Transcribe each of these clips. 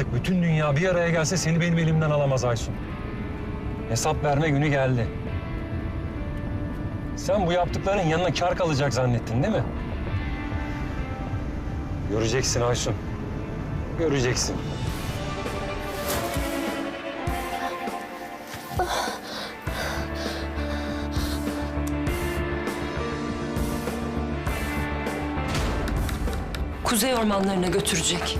artık. Bütün dünya bir araya gelse seni benim elimden alamaz Aysun. Hesap verme günü geldi. Sen bu yaptıkların yanına kar kalacak zannettin değil mi? Göreceksin Aysun. Göreceksin. Kuzey ormanlarına götürecek.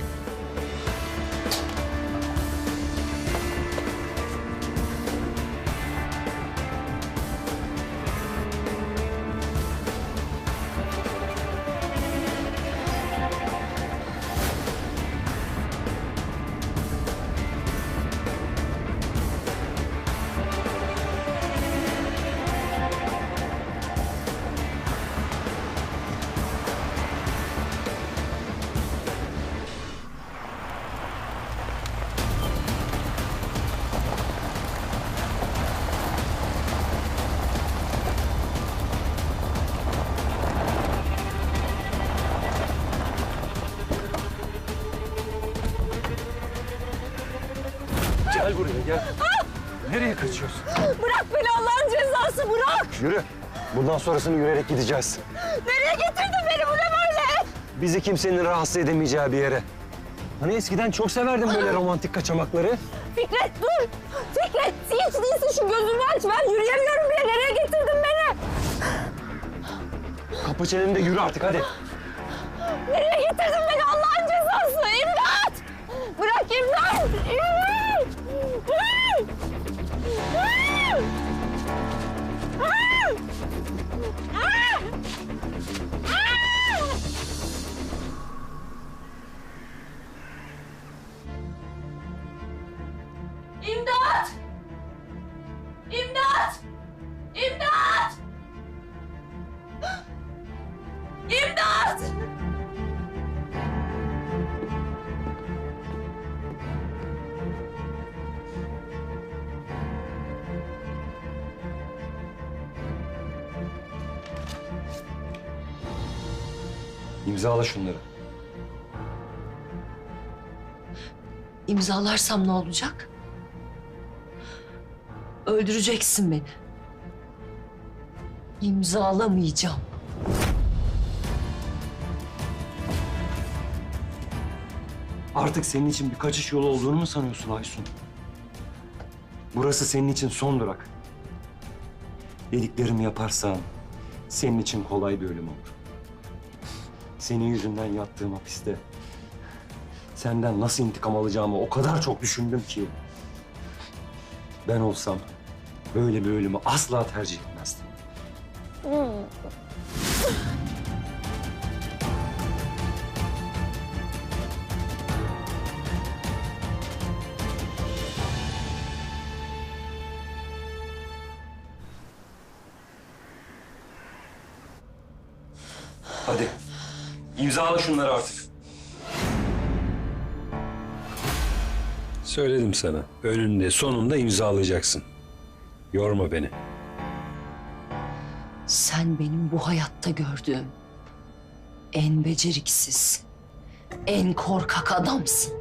Nereye kaçıyorsun? Bırak beni Allah'ın cezası bırak. Yürü. Bundan sonrasını yürüyerek gideceğiz. Nereye getirdin beni bu ne böyle? Bizi kimsenin rahatsız edemeyeceği bir yere. Hani eskiden çok severdim böyle romantik kaçamakları. Fikret dur. Fikret hiç değilsin şu gözünü aç. Ben yürüyemiyorum bile. Nereye getirdin beni? Kapı çenende yürü artık hadi. Nereye getirdin beni İmzala şunları. İmzalarsam ne olacak? Öldüreceksin beni. İmzalamayacağım. Artık senin için bir kaçış yolu olduğunu mu sanıyorsun Aysun? Burası senin için son durak. Dediklerimi yaparsan senin için kolay bir ölüm olur. Senin yüzünden yattığım hapiste senden nasıl intikam alacağımı o kadar çok düşündüm ki. Ben olsam böyle bir ölümü asla tercih etmezdim. Hadi imzala şunları artık. Söyledim sana. Önünde sonunda imzalayacaksın. Yorma beni. Sen benim bu hayatta gördüğüm en beceriksiz, en korkak adamsın.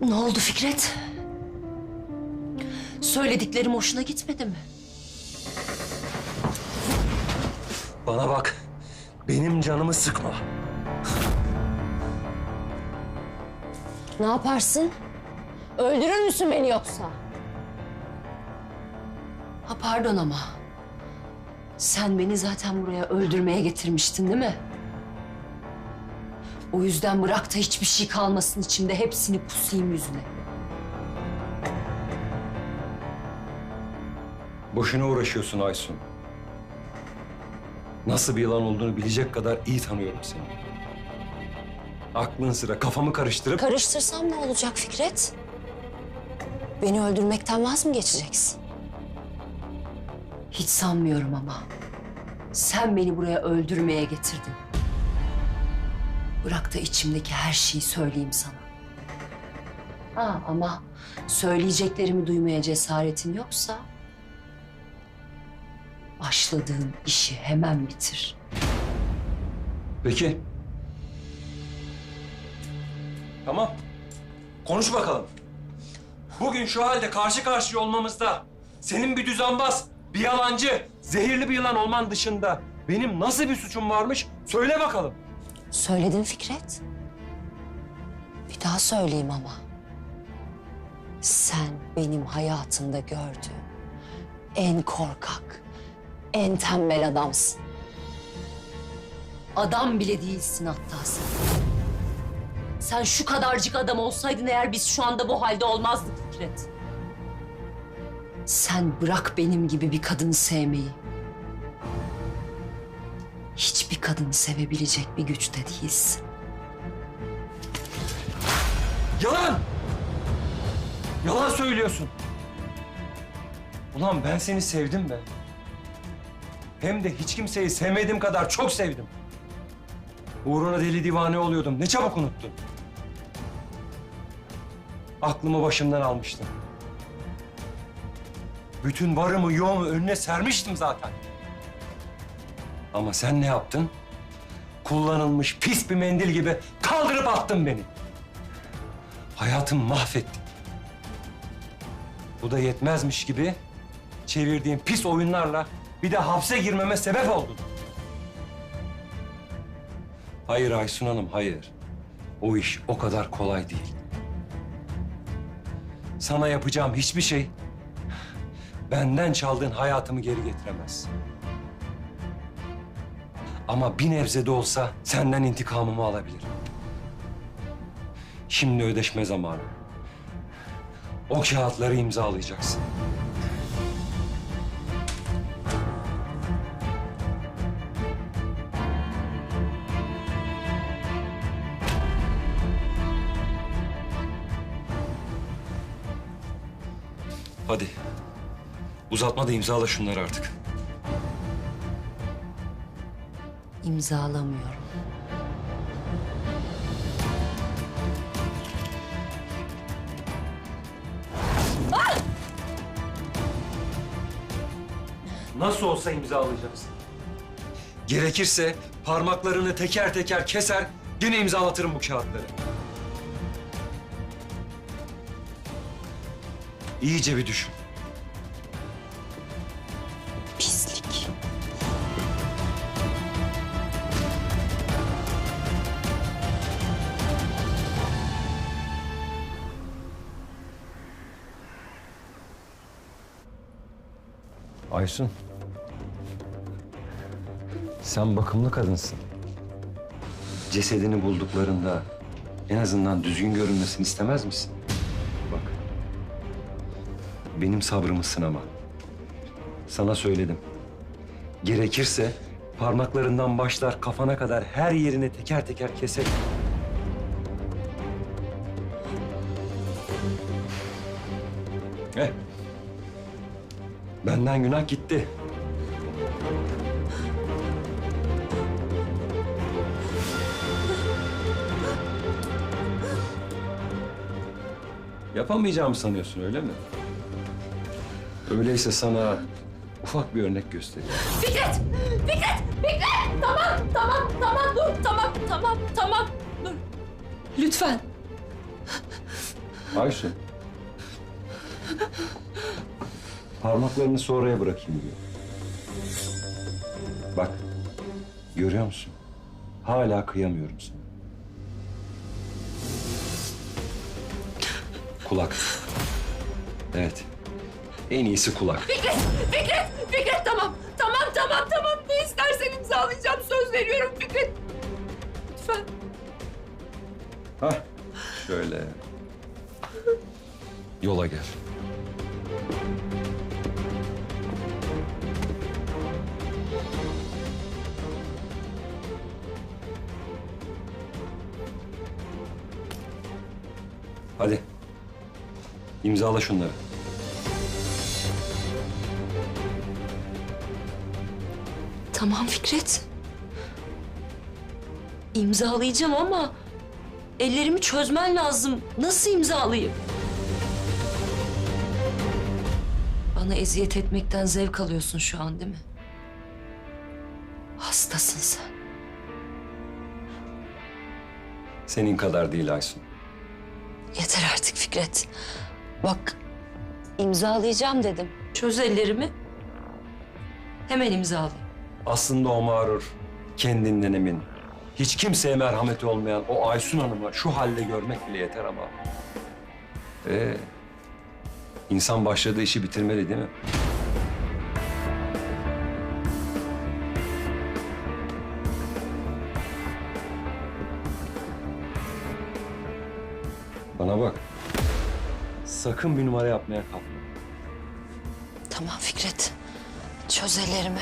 Ne oldu Fikret? Söylediklerim hoşuna gitmedi mi? Bana bak. Benim canımı sıkma. Ne yaparsın? Öldürür müsün beni yoksa? Ha pardon ama. Sen beni zaten buraya öldürmeye getirmiştin değil mi? O yüzden bırak da hiçbir şey kalmasın içimde. Hepsini pusayım yüzüne. Boşuna uğraşıyorsun Aysun. Nasıl bir yılan olduğunu bilecek kadar iyi tanıyorum seni. Aklın sıra kafamı karıştırıp Karıştırsam ne olacak Fikret? Beni öldürmekten vaz mı geçeceksin? Hiç sanmıyorum ama. Sen beni buraya öldürmeye getirdin. Bırak da içimdeki her şeyi söyleyeyim sana. Ha ama söyleyeceklerimi duymaya cesaretin yoksa... ...başladığın işi hemen bitir. Peki. Tamam. Konuş bakalım. Bugün şu halde karşı karşıya olmamızda senin bir düzenbaz, bir yalancı, zehirli bir yılan olman dışında benim nasıl bir suçum varmış söyle bakalım. Söyledin Fikret. Bir daha söyleyeyim ama. Sen benim hayatımda gördüğüm en korkak, en tembel adamsın. Adam bile değilsin hatta sen. Sen şu kadarcık adam olsaydın eğer biz şu anda bu halde olmazdık Fikret. Sen bırak benim gibi bir kadını sevmeyi. Kadını sevebilecek bir güçte değilsin. Yalan! Yalan söylüyorsun. Ulan ben seni sevdim be. Hem de hiç kimseyi sevmediğim kadar çok sevdim. Uğruna deli divane oluyordum. Ne çabuk unuttun. Aklımı başımdan almıştım. Bütün varımı yoğumu önüne sermiştim zaten. Ama sen ne yaptın? Kullanılmış pis bir mendil gibi kaldırıp attın beni. Hayatımı mahvettin. Bu da yetmezmiş gibi çevirdiğin pis oyunlarla bir de hapse girmeme sebep oldun. Hayır Aysun Hanım, hayır. O iş o kadar kolay değil. Sana yapacağım hiçbir şey benden çaldığın hayatımı geri getiremez. Ama bir nebze de olsa senden intikamımı alabilirim. Şimdi ödeşme zamanı. O kağıtları imzalayacaksın. Hadi. Uzatma da imzala şunları artık. İmzalamıyorum. Nasıl olsa imzalayacaksın. Gerekirse parmaklarını teker teker keser, yine imzalatırım bu kağıtları. İyice bir düşün. Aysun. Sen bakımlı kadınsın. Cesedini bulduklarında en azından düzgün görünmesini istemez misin? Bak. Benim sabrımı sınama. Sana söyledim. Gerekirse parmaklarından başlar kafana kadar her yerine teker teker keserim. Benden günah gitti. Yapamayacağımı sanıyorsun öyle mi? Öyleyse sana ufak bir örnek göstereyim. Fikret! Fikret! Fikret! Tamam, tamam, tamam dur. Tamam, tamam, tamam. Dur. Lütfen. Ayşe. Parmaklarını sonraya bırakayım diyor. Bak. Görüyor musun? Hala kıyamıyorum sana. Kulak. Evet. En iyisi kulak. Fikret! Fikret! Fikret tamam. Tamam, tamam, tamam. Ne istersen imzalayacağım. Söz veriyorum Fikret. Lütfen. Hah. Şöyle. Yola gel. Hadi. İmzala şunları. Tamam Fikret. İmzalayacağım ama ellerimi çözmen lazım. Nasıl imzalayayım? Bana eziyet etmekten zevk alıyorsun şu an değil mi? Hastasın sen. Senin kadar değil Aysun. Artık Fikret. Bak imzalayacağım dedim. Çöz ellerimi. Hemen imzalayayım. Aslında o mağrur, kendinden emin, hiç kimseye merhameti olmayan o Aysun Hanım'ı şu halde görmek bile yeter ama. Ee, insan başladığı işi bitirmeli değil mi? Bana bak. Sakın bir numara yapmaya kalkma. Tamam Fikret. Çöz ellerimi.